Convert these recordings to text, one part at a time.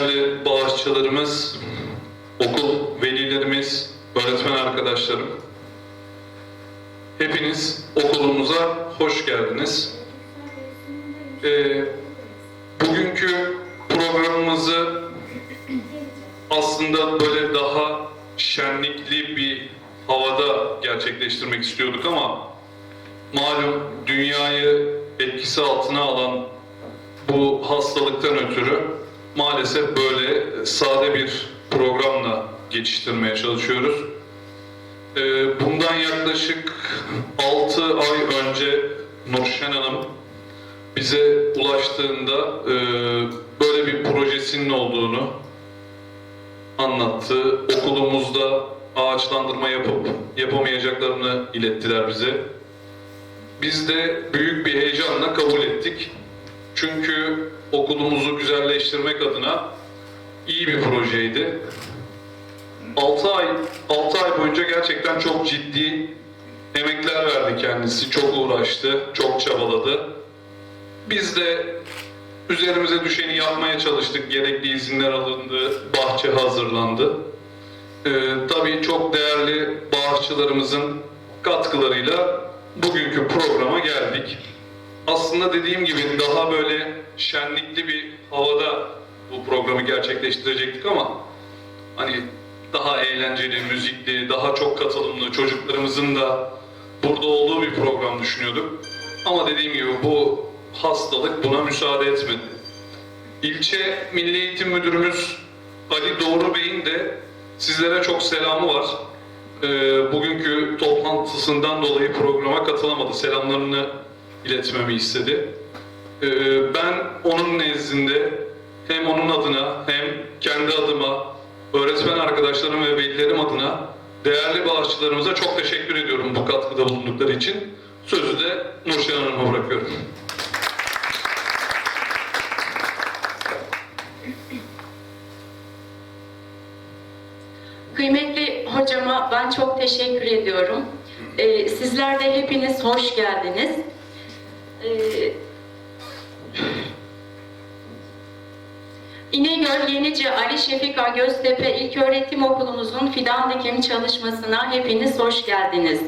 değerli bağışçılarımız, okul velilerimiz, öğretmen arkadaşlarım. Hepiniz okulumuza hoş geldiniz. Ee, bugünkü programımızı aslında böyle daha şenlikli bir havada gerçekleştirmek istiyorduk ama malum dünyayı etkisi altına alan bu hastalıktan ötürü maalesef böyle sade bir programla geçiştirmeye çalışıyoruz. Ee, bundan yaklaşık 6 ay önce Nurşen Hanım bize ulaştığında e, böyle bir projesinin olduğunu anlattı. Okulumuzda ağaçlandırma yapıp yapamayacaklarını ilettiler bize. Biz de büyük bir heyecanla kabul ettik. Çünkü okulumuzu güzelleştirmek adına iyi bir projeydi. 6 ay 6 ay boyunca gerçekten çok ciddi emekler verdi kendisi. Çok uğraştı, çok çabaladı. Biz de üzerimize düşeni yapmaya çalıştık. Gerekli izinler alındı, bahçe hazırlandı. Ee, tabii çok değerli bağışçılarımızın katkılarıyla bugünkü programa geldik. Aslında dediğim gibi daha böyle şenlikli bir havada bu programı gerçekleştirecektik ama hani daha eğlenceli, müzikli, daha çok katılımlı çocuklarımızın da burada olduğu bir program düşünüyorduk. Ama dediğim gibi bu hastalık buna müsaade etmedi. İlçe Milli Eğitim Müdürümüz Ali Doğru Bey'in de sizlere çok selamı var. Ee, bugünkü toplantısından dolayı programa katılamadı. Selamlarını iletmemi istedi. Ee, ben onun nezdinde hem onun adına hem kendi adıma, öğretmen arkadaşlarım ve velilerim adına değerli bağışçılarımıza çok teşekkür ediyorum bu katkıda bulundukları için. Sözü de Nurşen Hanım'a bırakıyorum. Kıymetli hocama ben çok teşekkür ediyorum. Ee, sizler de hepiniz hoş geldiniz. Ee, İnegöl Yenice Ali Şefika Göztepe İlköğretim Okulumuzun fidan dikim çalışmasına hepiniz hoş geldiniz.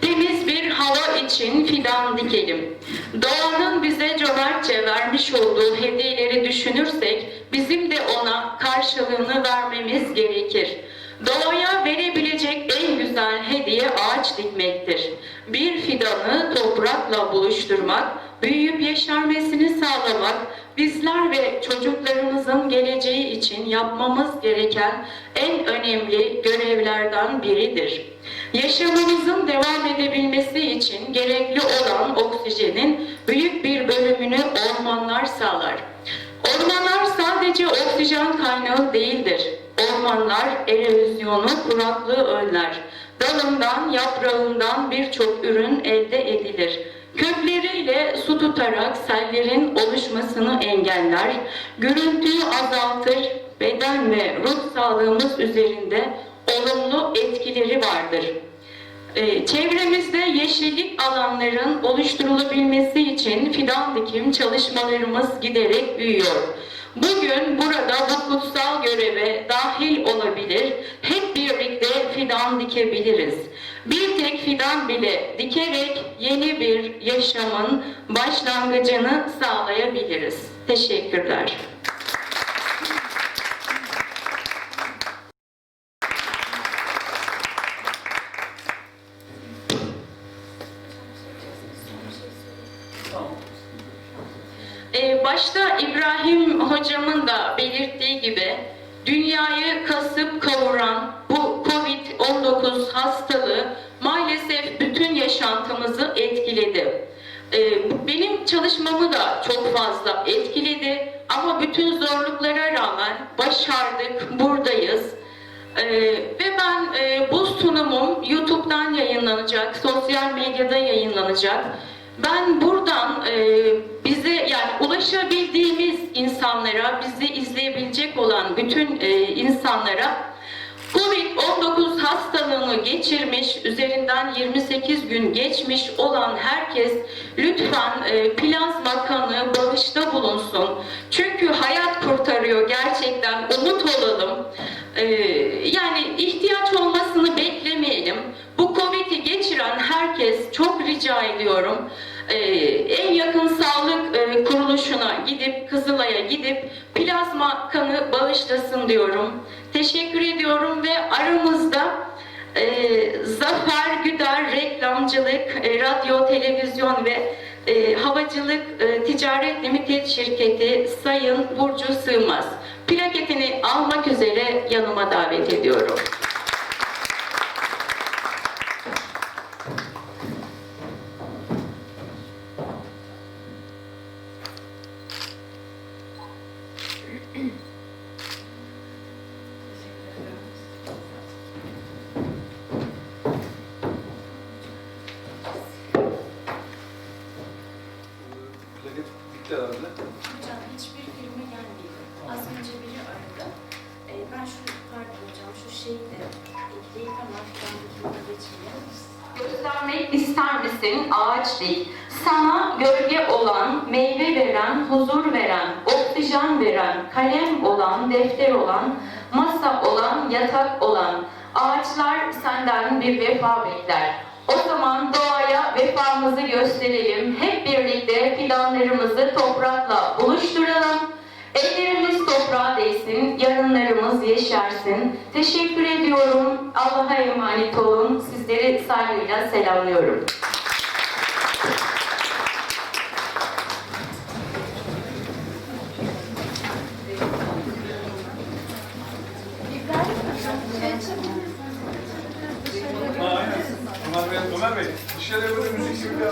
Temiz bir hava için fidan dikelim. Doğanın bize cömertçe vermiş olduğu hediyeleri düşünürsek bizim de ona karşılığını vermemiz gerekir. Doğaya verebilecek en güzel hediye ağaç dikmektir. Bir fidanı toprakla buluşturmak, büyüyüp yeşermesini sağlamak, bizler ve çocuklarımızın geleceği için yapmamız gereken en önemli görevlerden biridir. Yaşamımızın devam edebilmesi için gerekli olan oksijenin büyük bir bölümünü ormanlar sağlar. Ormanlar sadece oksijen kaynağı değildir. Ormanlar erozyonu, kuraklığı önler. Dalından, yaprağından birçok ürün elde edilir. Kökleriyle su tutarak sellerin oluşmasını engeller, gürültüyü azaltır, beden ve ruh sağlığımız üzerinde olumlu etkileri vardır. Ee, Çevremizde yeşillik alanların oluşturulabilmesi için fidan dikim çalışmalarımız giderek büyüyor. Bugün burada bu kutsal göreve dahil olabilir, hep birlikte fidan dikebiliriz. Bir tek fidan bile dikerek yeni bir yaşamın başlangıcını sağlayabiliriz. Teşekkürler. Hocamın da belirttiği gibi dünyayı kasıp kavuran bu Covid-19 hastalığı maalesef bütün yaşantımızı etkiledi. Ee, benim çalışmamı da çok fazla etkiledi ama bütün zorluklara rağmen başardık, buradayız. Ee, ve ben e, bu sunumum YouTube'dan yayınlanacak, sosyal medyada yayınlanacak. Ben buradan e, bize yani ulaşabildiğimiz insanlara, bizi izleyebilecek olan bütün e, insanlara Covid-19 hastalığını geçirmiş, üzerinden 28 gün geçmiş olan herkes lütfen e, plazma kanı bağışta bulunsun. Çünkü hayat kurtarıyor gerçekten. umut olalım. Ee, rica ediyorum. Ee, en yakın sağlık e, kuruluşuna gidip Kızılay'a gidip plazma kanı bağışlasın diyorum. Teşekkür ediyorum ve aramızda e, Zafer Güder reklamcılık, e, radyo, televizyon ve havacılık ticaret limited şirketi Sayın Burcu Sığmaz plaketini almak üzere yanıma davet ediyorum. Plaket bitti herhalde. Hocam hiçbir firma gelmedi. Az önce biri aradı. Ee, ben şu pardon hocam şu şeyi de ekleyip hemen ben bir firma geçeyim. Göstermek ister misin ağaç değil. Sana gölge olan, meyve veren, huzur veren, oksijen veren, kalem olan, defter olan, masa olan, yatak olan. Ağaçlar senden bir vefa bekler. O zaman doğaya vefamızı gösterelim. Hep birlikte fidanlarımızı toprakla buluşturalım. Ellerimiz toprağa değsin, yarınlarımız yeşersin. Teşekkür ediyorum. Allah'a emanet olun. Sizleri saygıyla selamlıyorum. Ömer Bey, Bey, dışarıya böyle müzik gibi bir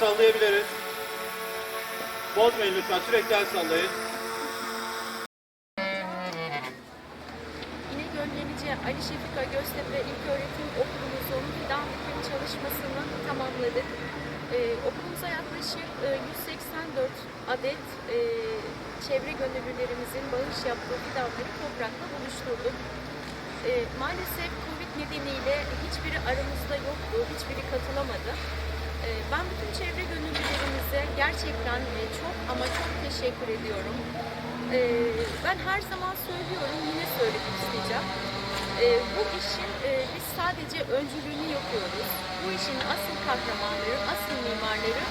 sallayabiliriz. Bozmayın lütfen, sürekli el sallayın. İnegöl Yenice Ali Şefika Göztepe İlköğretim Okulumuzun fidan dikim çalışmasını tamamladık. Ee, okulumuza yaklaşık e, 184 adet e, çevre gönüllülerimizin bağış yaptığı fidanları toprakla buluşturduk. Ee, maalesef Covid nedeniyle hiçbiri aramızda yoktu, hiçbiri katılamadı. Ee, ben bütün çevre gönüllülerimize gerçekten e, çok ama çok teşekkür ediyorum. Ee, ben her zaman söylüyorum, yine söylemek isteyeceğim. Ee, bu işin e, biz sadece öncülüğünü yapıyoruz. Bu işin asıl kahramanları, asıl mimarları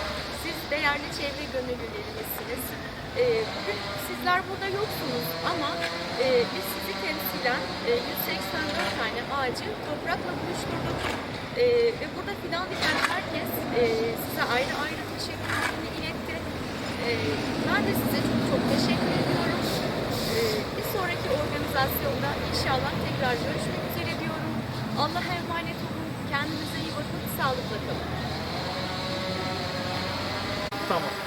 siz değerli çevre gönüllülerimizsiniz. Bugün sizler burada yoksunuz ama e, biz sizi e, 184 tane ağacı toprakla buluşturduk. Ee, ve burada fidan diken herkes e, size ayrı ayrı teşekkürlerini iletti. Ben de size çok çok teşekkür ediyorum. Bir sonraki organizasyonda inşallah tekrar görüşmek üzere diyorum. Allah'a emanet olun. Kendinize iyi bakın. Sağlıkla kalın. Tamam.